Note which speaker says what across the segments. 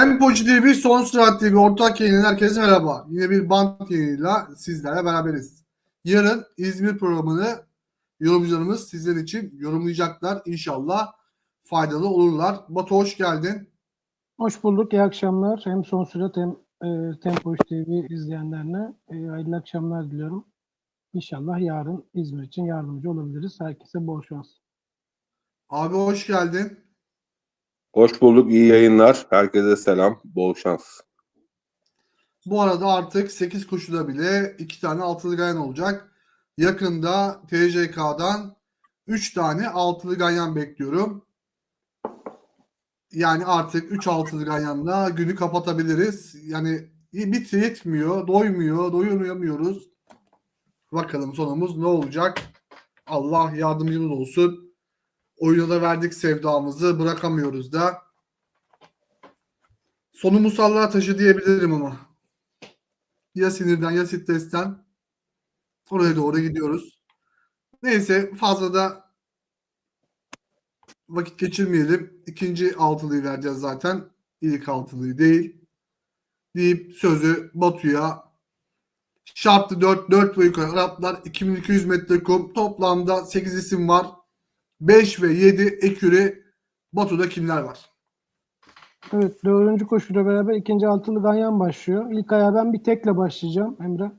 Speaker 1: Tempocu bir son sürat bir ortak yayının herkese merhaba. Yine bir band yayınıyla sizlerle beraberiz. Yarın İzmir programını yorumcularımız sizler için yorumlayacaklar. İnşallah faydalı olurlar. Batu hoş geldin.
Speaker 2: Hoş bulduk. İyi akşamlar. Hem son sürat hem e, Tempo 3 TV izleyenlerine e, hayırlı akşamlar diliyorum. İnşallah yarın İzmir için yardımcı olabiliriz. Herkese bol şans.
Speaker 1: Abi hoş geldin.
Speaker 3: Hoş bulduk, iyi yayınlar. Herkese selam, bol şans.
Speaker 1: Bu arada artık 8 koşuda bile 2 tane altılı ganyan olacak. Yakında TJK'dan 3 tane altılı ganyan bekliyorum. Yani artık 3 altılı ganyanla günü kapatabiliriz. Yani bit yetmiyor, doymuyor, doyuramıyoruz. Bakalım sonumuz ne olacak? Allah yardımcımız olsun. Oyuna da verdik sevdamızı, bırakamıyoruz da. Sonu musalla taşı diyebilirim ama. Ya sinirden ya stresten oraya doğru gidiyoruz. Neyse fazla da vakit geçirmeyelim. İkinci altılıyı vereceğiz zaten. İlk altılıyı değil. Deyip sözü Batu'ya şartlı 4, 4 ve yukarı Araplar 2200 metre kum. Toplamda 8 isim var. 5 ve 7 eküre Batu'da kimler var?
Speaker 2: Evet, dördüncü koşuyla beraber ikinci altılı ganyan başlıyor. İlk ayağa ben bir tekle başlayacağım Emre.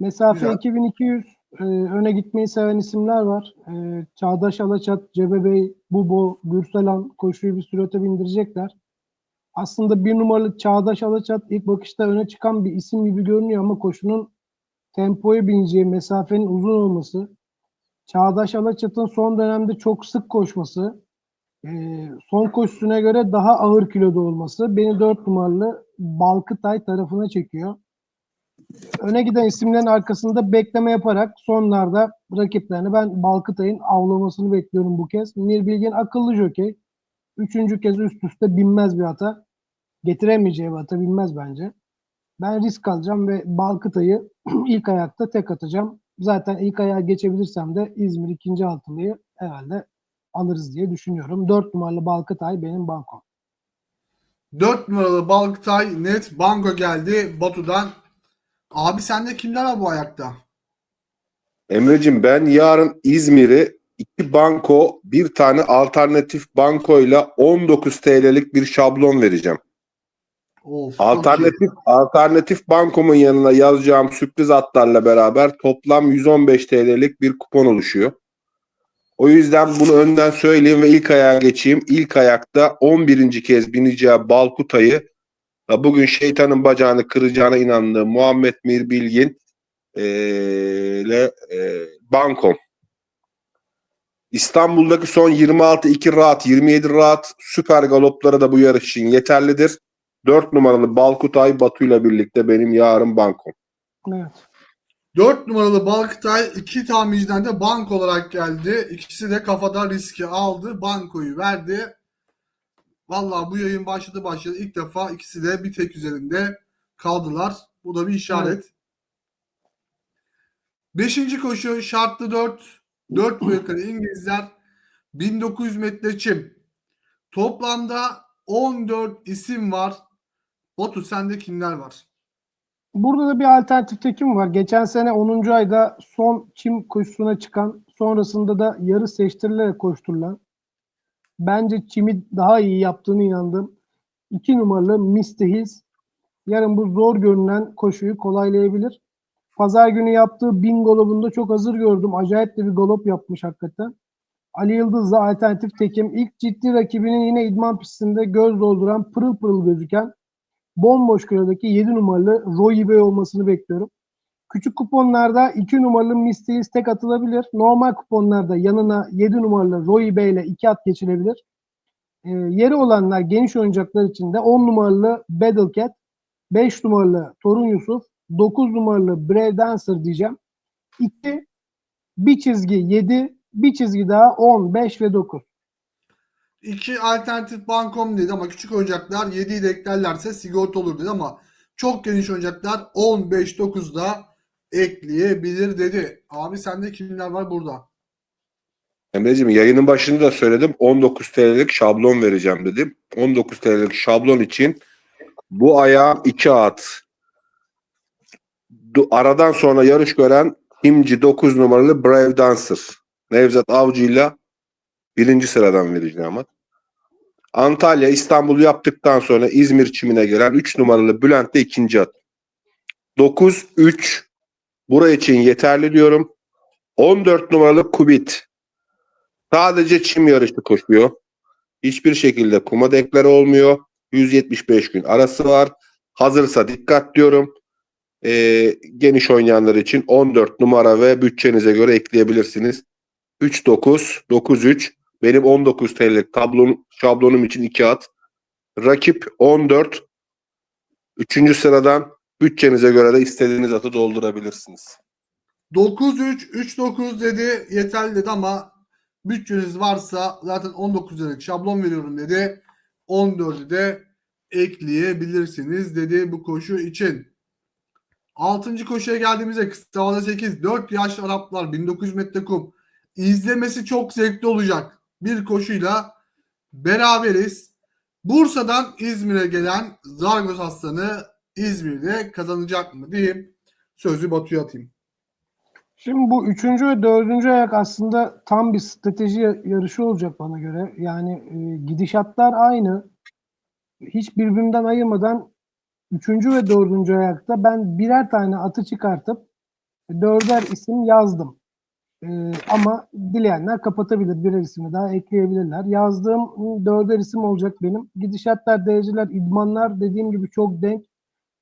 Speaker 2: Mesafe
Speaker 1: Güzel.
Speaker 2: 2200. e, öne gitmeyi seven isimler var. E, Çağdaş Alaçat, Cebe Bey, Bubo, Gürselan koşuyu bir sürate bindirecekler. Aslında bir numaralı Çağdaş Alaçat ilk bakışta öne çıkan bir isim gibi görünüyor ama koşunun tempoya bineceği mesafenin uzun olması, Çağdaş Alaçat'ın son dönemde çok sık koşması, e, son koşusuna göre daha ağır kiloda olması beni 4 numaralı Balkıtay tarafına çekiyor. Öne giden isimlerin arkasında bekleme yaparak sonlarda rakiplerini ben Balkıtay'ın avlamasını bekliyorum bu kez. Mir Bilgin akıllı jokey. Üçüncü kez üst üste binmez bir hata. Getiremeyeceği bir hata binmez bence. Ben risk alacağım ve Balkıtay'ı ilk ayakta tek atacağım. Zaten ilk ayağa geçebilirsem de İzmir ikinci altılıyı herhalde alırız diye düşünüyorum. 4 numaralı Balkıtay benim bankom.
Speaker 1: 4 numaralı Balkıtay net banko geldi Batu'dan. Abi sende kimler var bu ayakta?
Speaker 3: Emre'cim ben yarın İzmir'i iki banko, bir tane alternatif bankoyla 19 TL'lik bir şablon vereceğim.
Speaker 1: Of.
Speaker 3: Alternatif alternatif bankomun yanına yazacağım sürpriz atlarla beraber toplam 115 TL'lik bir kupon oluşuyor. O yüzden bunu önden söyleyeyim ve ilk ayağa geçeyim. İlk ayakta 11. kez bineceği Balkutay'ı bugün şeytanın bacağını kıracağına inandığı Muhammed Mir Bilgin ile eee, Bankom. İstanbul'daki son 26 2 rahat, 27 rahat süper galoplara da bu yarış için yeterlidir. 4 numaralı Balkutay Batu ile birlikte benim yarın bankom.
Speaker 2: Evet.
Speaker 1: 4 numaralı Balkıtay iki tamirciden de bank olarak geldi. İkisi de kafada riski aldı. Bankoyu verdi. Vallahi bu yayın başladı başladı. İlk defa ikisi de bir tek üzerinde kaldılar. Bu da bir işaret. Beşinci koşu şartlı 4. 4 bu yukarı İngilizler 1900 metre çim. Toplamda 14 isim var. Batu sende kimler var?
Speaker 2: Burada da bir alternatif tekim var. Geçen sene 10. ayda son çim koşusuna çıkan, sonrasında da yarı seçtirilerek koşturulan, bence çimi daha iyi yaptığını inandığım 2 numaralı Mr. Hills yarın bu zor görünen koşuyu kolaylayabilir. Pazar günü yaptığı bin golobunda çok hazır gördüm. Acayip de bir golop yapmış hakikaten. Ali Yıldız'la alternatif tekim. İlk ciddi rakibinin yine idman pistinde göz dolduran pırıl pırıl gözüken bomboş kilodaki 7 numaralı Roy Bey olmasını bekliyorum. Küçük kuponlarda 2 numaralı Misteis tek atılabilir. Normal kuponlarda yanına 7 numaralı Roy Bey ile 2 at geçilebilir. Ee, yeri olanlar geniş oyuncaklar için de 10 numaralı Battle Cat, 5 numaralı Torun Yusuf, 9 numaralı Brave Dancer diyeceğim. 2, bir çizgi 7, bir çizgi daha 10, 5 ve 9.
Speaker 1: İki alternatif bankom dedi ama küçük oyuncaklar 7'yi de eklerlerse sigorta olur dedi ama çok geniş oyuncaklar 15-9'da ekleyebilir dedi. Abi sende kimler var burada?
Speaker 3: Emre'ciğim yayının başında da söyledim 19 TL'lik şablon vereceğim dedim. 19 TL'lik şablon için bu ayağım 2 at. Aradan sonra yarış gören Himci 9 numaralı Brave Dancer. Nevzat Avcı'yla birinci sıradan vereceğim at. Antalya, İstanbul yaptıktan sonra İzmir çimine gelen 3 numaralı Bülent de ikinci at. 9-3 buraya için yeterli diyorum. 14 numaralı Kubit. Sadece çim yarışı koşuyor. Hiçbir şekilde kuma deklare olmuyor. 175 gün arası var. Hazırsa dikkat diyorum. Ee, geniş oynayanlar için 14 numara ve bütçenize göre ekleyebilirsiniz. 3-9, 9-3. Benim 19 TL'lik tablon, şablonum için 2 at. Rakip 14. Üçüncü sıradan bütçenize göre de istediğiniz atı doldurabilirsiniz.
Speaker 1: 9-3, 3-9 dedi. Yeterli dedi ama bütçeniz varsa zaten 19 liralık şablon veriyorum dedi. 14'ü de ekleyebilirsiniz dedi bu koşu için. 6. koşuya geldiğimizde kısa vada 8 4 yaş Araplar 1900 metre kum. İzlemesi çok zevkli olacak. Bir koşuyla beraberiz. Bursa'dan İzmir'e gelen Zargos Aslanı İzmir'de kazanacak mı diyeyim. Sözü Batu'ya atayım.
Speaker 2: Şimdi bu üçüncü ve dördüncü ayak aslında tam bir strateji ya- yarışı olacak bana göre. Yani e, gidişatlar aynı. Hiç birbirinden ayırmadan üçüncü ve dördüncü ayakta ben birer tane atı çıkartıp dörder isim yazdım. E, ama dileyenler kapatabilir. Birer ismi daha ekleyebilirler. Yazdığım dörder isim olacak benim. Gidişatlar, dereceler, idmanlar dediğim gibi çok denk.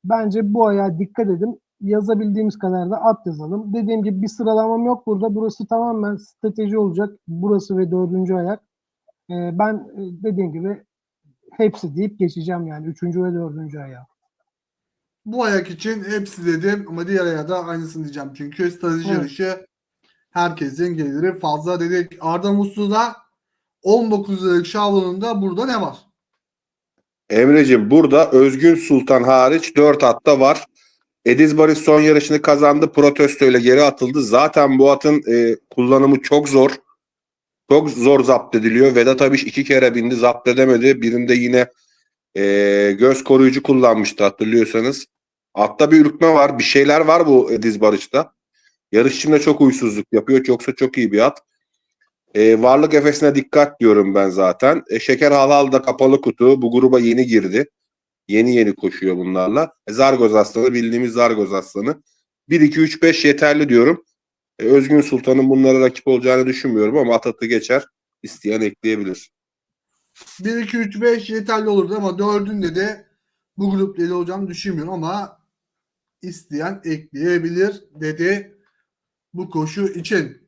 Speaker 2: Bence bu ayağa dikkat edin. Yazabildiğimiz kadar da at yazalım. Dediğim gibi bir sıralamam yok burada. Burası tamamen strateji olacak. Burası ve dördüncü ayak. Ee, ben e, dediğim gibi hepsi deyip geçeceğim yani. Üçüncü ve dördüncü ayağı.
Speaker 1: Bu ayak için hepsi dedim ama diğer ayağa da aynısını diyeceğim. Çünkü strateji
Speaker 2: Evet.
Speaker 1: yarışı herkesin geliri fazla dedik. Arda Muslu'da 19 liralık şablonunda burada ne var?
Speaker 3: Emre'ciğim burada Özgün Sultan hariç 4 atta var. Ediz Barış son yarışını kazandı. Protesto ile geri atıldı. Zaten bu atın e, kullanımı çok zor. Çok zor zapt ediliyor. Vedat Abiş iki kere bindi zapt edemedi. Birinde yine e, göz koruyucu kullanmıştı hatırlıyorsanız. Atta bir ürkme var. Bir şeyler var bu Ediz Barış'ta. Yarış içinde çok uysuzluk yapıyor. Yoksa çok iyi bir at. E, varlık efesine dikkat diyorum ben zaten. E, Şeker Halal da kapalı kutu. Bu gruba yeni girdi. Yeni yeni koşuyor bunlarla. E, Zargoz Aslanı bildiğimiz Zargoz Aslanı. 1-2-3-5 yeterli diyorum. E, Özgün Sultan'ın bunlara rakip olacağını düşünmüyorum ama Atat'ı geçer. İsteyen ekleyebilir.
Speaker 1: 1, 2, 3, 5 yeterli olurdu ama dördünde de bu grup deli olacağını düşünmüyorum ama isteyen ekleyebilir dedi bu koşu için.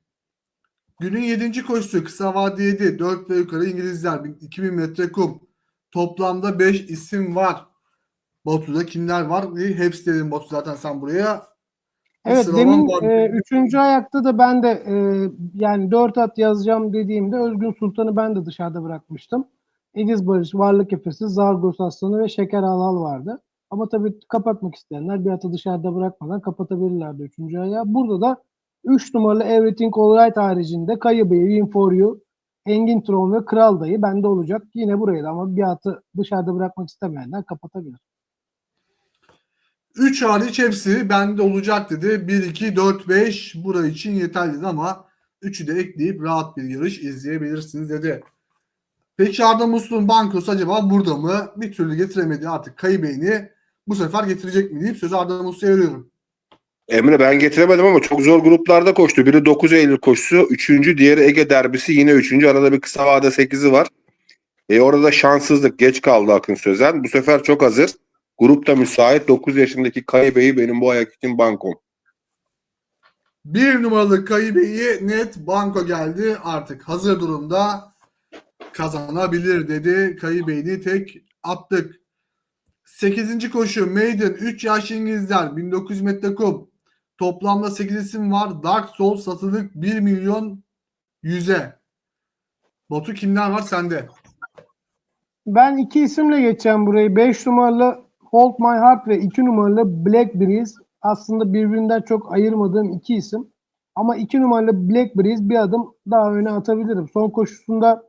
Speaker 1: Günün 7. koşusu kısa vade 7. 4 ve yukarı İngilizler 2000 metre kum. Toplamda 5 isim var. Batu'da kimler var? Hepsi dedim Batu zaten sen buraya.
Speaker 2: Evet demin
Speaker 1: var.
Speaker 2: e, üçüncü ayakta da ben de e, yani dört at yazacağım dediğimde Özgün Sultan'ı ben de dışarıda bırakmıştım. Ediz Barış, Varlık Efesi, Zargos Aslanı ve Şeker Halal vardı. Ama tabii kapatmak isteyenler bir atı dışarıda bırakmadan kapatabilirlerdi üçüncü ayağı. Burada da 3 numaralı Everything Alright haricinde Kayı Bey, Win For You, Engin Tron ve Kral Dayı bende olacak. Yine buraya da ama bir atı dışarıda bırakmak istemeyenler kapatabilir.
Speaker 1: 3 hariç hepsi bende olacak dedi. 1, 2, 4, 5 burayı için yeterli ama 3'ü de ekleyip rahat bir yarış izleyebilirsiniz dedi. Peki Arda Muslu'nun bankosu acaba burada mı? Bir türlü getiremedi artık Kayıbeyni. Bu sefer getirecek mi deyip sözü Arda Muslu'ya veriyorum.
Speaker 3: Emre ben getiremedim ama çok zor gruplarda koştu. Biri 9 Eylül koşusu. Üçüncü, diğeri Ege derbisi. Yine üçüncü. Arada bir kısa vade 8'i var. E orada şanssızlık. Geç kaldı Akın Sözen. Bu sefer çok hazır. Grupta müsait. 9 yaşındaki Kayıbe'yi benim bu ayak için bankom.
Speaker 1: Bir numaralı Kayıbey'i net banko geldi. Artık hazır durumda kazanabilir dedi. Kayıbey'i tek attık. 8. koşu Maiden 3 yaş İngilizler 1900 metre kum. Toplamda 8 isim var. Dark Souls satılık 1 milyon 100'e. Batu kimler var sende?
Speaker 2: Ben iki isimle geçeceğim burayı. 5 numaralı Hold My Heart ve 2 numaralı Black Breeze. Aslında birbirinden çok ayırmadığım iki isim. Ama 2 numaralı Black Breeze bir adım daha öne atabilirim. Son koşusunda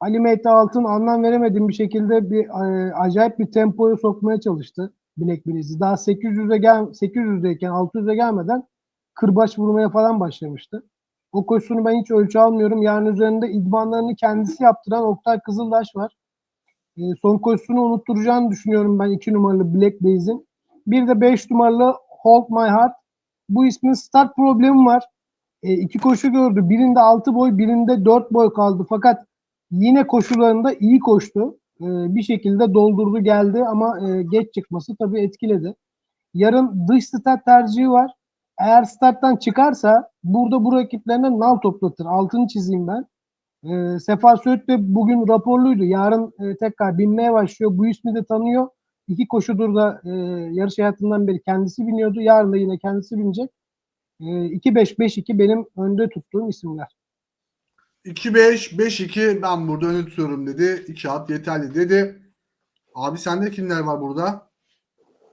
Speaker 2: Ali Mehdi Altın anlam veremediğim bir şekilde bir e, acayip bir tempoyu sokmaya çalıştı Black Breeze'i. Daha 800'e gel 800'deyken 600'e gelmeden kırbaç vurmaya falan başlamıştı. O koşusunu ben hiç ölçü almıyorum. Yarın üzerinde idmanlarını kendisi yaptıran Oktay Kızıldaş var. E, son koşusunu unutturacağını düşünüyorum ben 2 numaralı Black Breeze'in. Bir de 5 numaralı Hold My Heart. Bu ismin start problemi var. E, iki koşu gördü. Birinde 6 boy, birinde 4 boy kaldı. Fakat yine koşularında iyi koştu. E, bir şekilde doldurdu geldi ama e, geç çıkması tabii etkiledi. Yarın dış start tercihi var. Eğer starttan çıkarsa burada bu rakiplerine nal toplatır. Altını çizeyim ben. E, Sefa Söğüt de bugün raporluydu. Yarın tekrar binmeye başlıyor. Bu ismi de tanıyor. İki koşudur da yarış hayatından beri kendisi biniyordu. Yarın da yine kendisi binecek. E, 2-5-5-2 benim önde tuttuğum isimler.
Speaker 1: 2-5-5-2 ben burada öne tutuyorum dedi. 2 at yeterli dedi. Abi sende kimler var burada?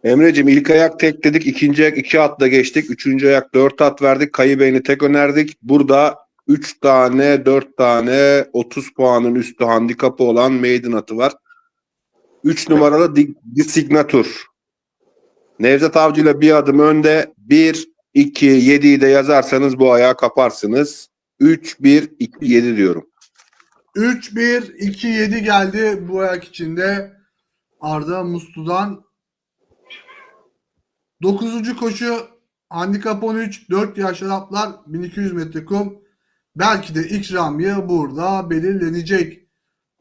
Speaker 3: Emre'cim ilk ayak tek dedik. ikinci ayak iki atla geçtik. Üçüncü ayak dört at verdik. Kayı Bey'ini tek önerdik. Burada 3 tane 4 tane 30 puanın üstü handikapı olan maiden atı var. 3 numaralı Di- Disignatur. Nevzat Avcı ile bir adım önde. 1, 2, 7'yi de yazarsanız bu ayağı kaparsınız. 3, 1, 2, 7 diyorum.
Speaker 1: 3-1-2-7 geldi bu ayak içinde. Arda Muslu'dan. 9. koşu handikap 13 4 yaş Araplar 1200 metre kum. Belki de ikramiye burada belirlenecek.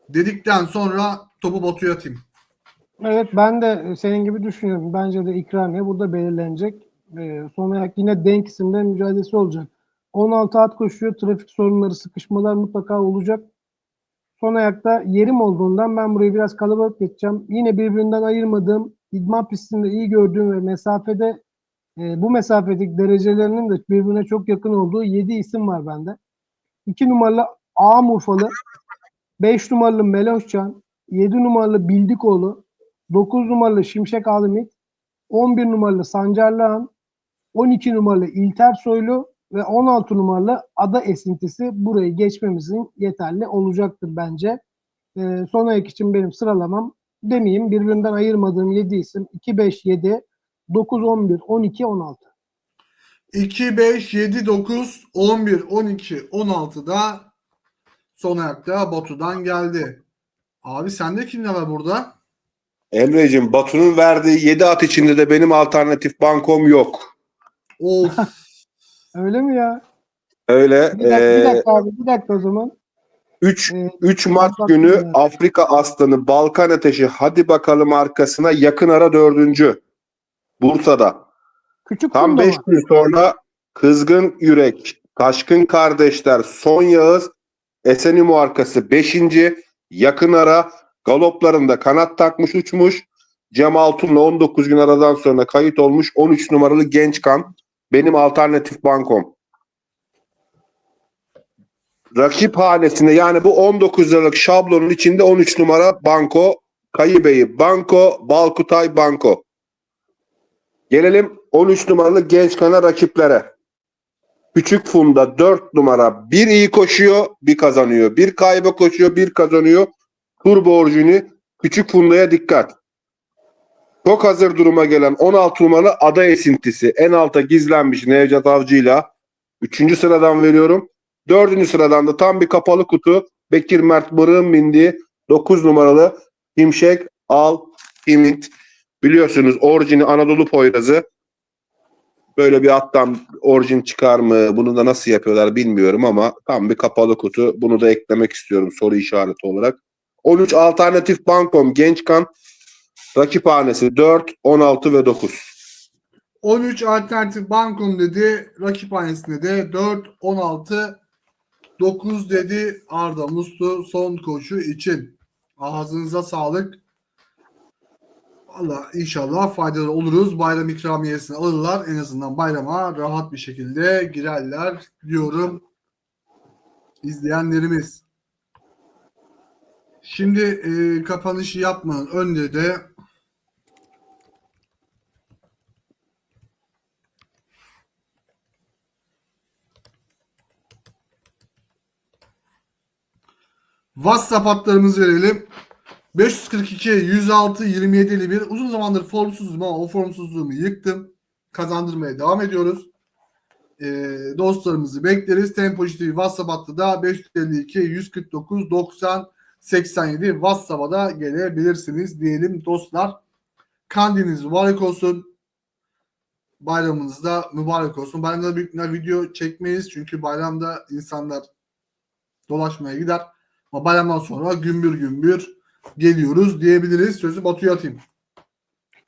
Speaker 1: Dedikten sonra topu Batu'ya atayım.
Speaker 2: Evet ben de senin gibi düşünüyorum. Bence de ikramiye burada belirlenecek. Ee, son ayak yine denk isimde mücadelesi olacak. 16 at koşuyor. Trafik sorunları, sıkışmalar mutlaka olacak. Son ayakta yerim olduğundan ben burayı biraz kalabalık geçeceğim. Yine birbirinden ayırmadığım, idman pistinde iyi gördüğüm ve mesafede e, bu mesafedeki derecelerinin de birbirine çok yakın olduğu 7 isim var bende. 2 numaralı Ağam Urfalı, 5 numaralı Meloşcan, 7 numaralı Bildikoğlu, 9 numaralı Şimşek Alimit, 11 numaralı Sancarlıhan, 12 numaralı İlter Soylu ve 16 numaralı Ada Esintisi burayı geçmemizin yeterli olacaktır bence. Ee, son ayak için benim sıralamam demeyeyim birbirinden ayırmadığım 7 isim 2, 5, 7, 9, 11, 12, 16.
Speaker 1: 2, 5, 7, 9, 11, 12, 16 da son ayakta Batu'dan geldi. Abi sende kimler var burada?
Speaker 3: Emre'cim Batu'nun verdiği 7 at içinde de benim alternatif bankom yok.
Speaker 1: Of.
Speaker 2: Öyle mi ya?
Speaker 3: Öyle.
Speaker 2: Bir dakika, bir
Speaker 3: eee,
Speaker 2: dakika abi bir dakika o zaman.
Speaker 3: 3
Speaker 2: Ee,
Speaker 3: 3 Mart günü
Speaker 2: Bak-
Speaker 3: Afrika Aslanı Balkan Ateşi hadi bakalım arkasına yakın ara dördüncü. Bursa'da.
Speaker 2: küçük
Speaker 3: Tam
Speaker 2: kumda
Speaker 3: 5
Speaker 2: mı?
Speaker 3: gün sonra Kızgın Yürek, Taşkın Kardeşler, Son Yağız, Esenimo arkası 5. Yakın ara galoplarında kanat takmış uçmuş. Cem Altun'la 19 gün aradan sonra kayıt olmuş 13 numaralı genç kan. Benim alternatif bankom. Rakip hanesinde yani bu 19 liralık şablonun içinde 13 numara banko. Kayıbeyi banko, Balkutay banko. Gelelim 13 numaralı genç kana rakiplere. Küçük Funda 4 numara bir iyi koşuyor, bir kazanıyor. Bir kayba koşuyor, bir kazanıyor. Turbo orijini Küçük Funda'ya dikkat. Çok hazır duruma gelen 16 numaralı ada esintisi. En alta gizlenmiş Nevcat Avcı'yla. Üçüncü sıradan veriyorum. Dördüncü sıradan da tam bir kapalı kutu. Bekir Mert Bırık'ın bindiği 9 numaralı Şimşek Al Himit. Biliyorsunuz orijini Anadolu Poyrazı. Böyle bir attan orijin çıkar mı? Bunu da nasıl yapıyorlar bilmiyorum ama tam bir kapalı kutu. Bunu da eklemek istiyorum soru işareti olarak. 13 alternatif bankom gençkan rakip hanesi 4, 16 ve 9.
Speaker 1: 13 alternatif bankom dedi. Rakip hanesinde de 4, 16, 9 dedi Arda Muslu son koşu için. Ağzınıza sağlık. Valla inşallah faydalı oluruz. Bayram ikramiyesini alırlar. En azından bayrama rahat bir şekilde girerler diyorum izleyenlerimiz. Şimdi e, kapanışı yapmanın önünde de WhatsApp hatlarımızı verelim. 542 106 27 51 uzun zamandır formsuzum ama o formsuzluğumu yıktım. Kazandırmaya devam ediyoruz. Ee, dostlarımızı bekleriz. Tempo TV WhatsApp hattı da 552 149 90 87 WhatsApp'a da gelebilirsiniz diyelim dostlar. Kandiliniz mübarek olsun. Bayramınız da mübarek olsun. Bayramda büyük ihtimalle video çekmeyiz. Çünkü bayramda insanlar dolaşmaya gider. Ama bayramdan sonra gümbür gümbür geliyoruz diyebiliriz. Sözü Batu'ya atayım.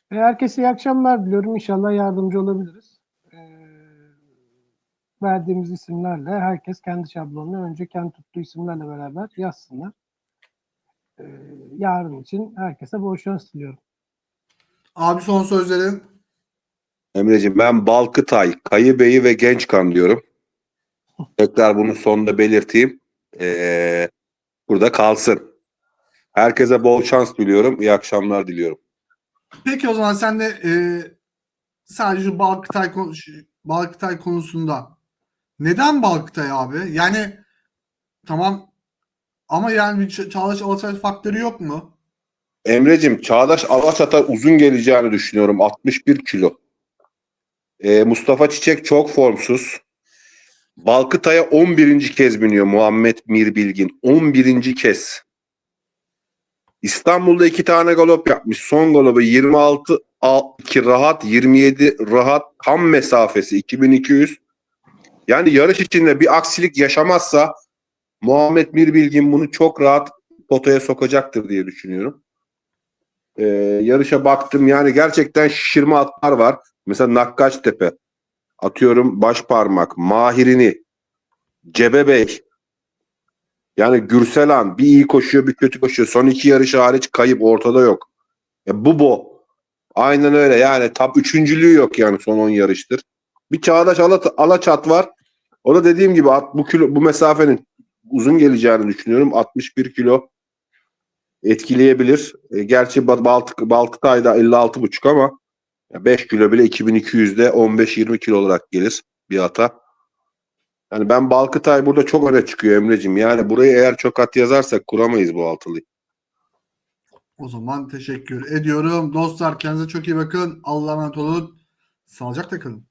Speaker 2: Herkese iyi akşamlar diliyorum. İnşallah yardımcı olabiliriz. E, verdiğimiz isimlerle herkes kendi şablonunu önce kendi tuttuğu isimlerle beraber yazsınlar. E, yarın için herkese bol şans diliyorum.
Speaker 1: Abi son sözlerin.
Speaker 3: Emreciğim ben Balkıtay, Kayıbey'i ve Gençkan diyorum. Tekrar bunu sonunda belirteyim. Ee, burada kalsın. Herkese bol şans diliyorum. İyi akşamlar diliyorum.
Speaker 1: Peki o zaman sen de e, sadece şu Balkıtay, Balkıtay konusunda neden Balkıtay abi? Yani tamam ama yani bir Çağdaş Alaçatı faktörü yok mu?
Speaker 3: Emreciğim Çağdaş Alaçat'a uzun geleceğini düşünüyorum. 61 kilo. Ee, Mustafa Çiçek çok formsuz. Balkıtay'a 11. kez biniyor Muhammed Mirbilgin. 11. kez. İstanbul'da iki tane galop yapmış. Son galobu 26 2 rahat, 27 rahat. Tam mesafesi 2200. Yani yarış içinde bir aksilik yaşamazsa Muhammed Mirbilgin bunu çok rahat potaya sokacaktır diye düşünüyorum. Ee, yarışa baktım yani gerçekten şişirme atlar var. Mesela Nakkaçtepe, atıyorum baş parmak, Mahirini, Cebebey, yani Gürselan bir iyi koşuyor bir kötü koşuyor. Son iki yarışı hariç kayıp ortada yok. Ya Bubo aynen öyle yani tam üçüncülüğü yok yani son 10 yarıştır. Bir Çağdaş Ala- Alaçat var. O da dediğim gibi at- bu kilo bu mesafenin uzun geleceğini düşünüyorum. 61 kilo etkileyebilir. E, gerçi Ba- Baltık Baltıkay'da 56,5 ama 5 kilo bile 2200'de 15-20 kilo olarak gelir bir ata. Yani ben Balkıtay burada çok öne çıkıyor Emre'cim. Yani burayı eğer çok at yazarsak kuramayız bu altılıyı.
Speaker 1: O zaman teşekkür ediyorum. Dostlar kendinize çok iyi bakın. Allah'a emanet olun. Sağlıcakla kalın.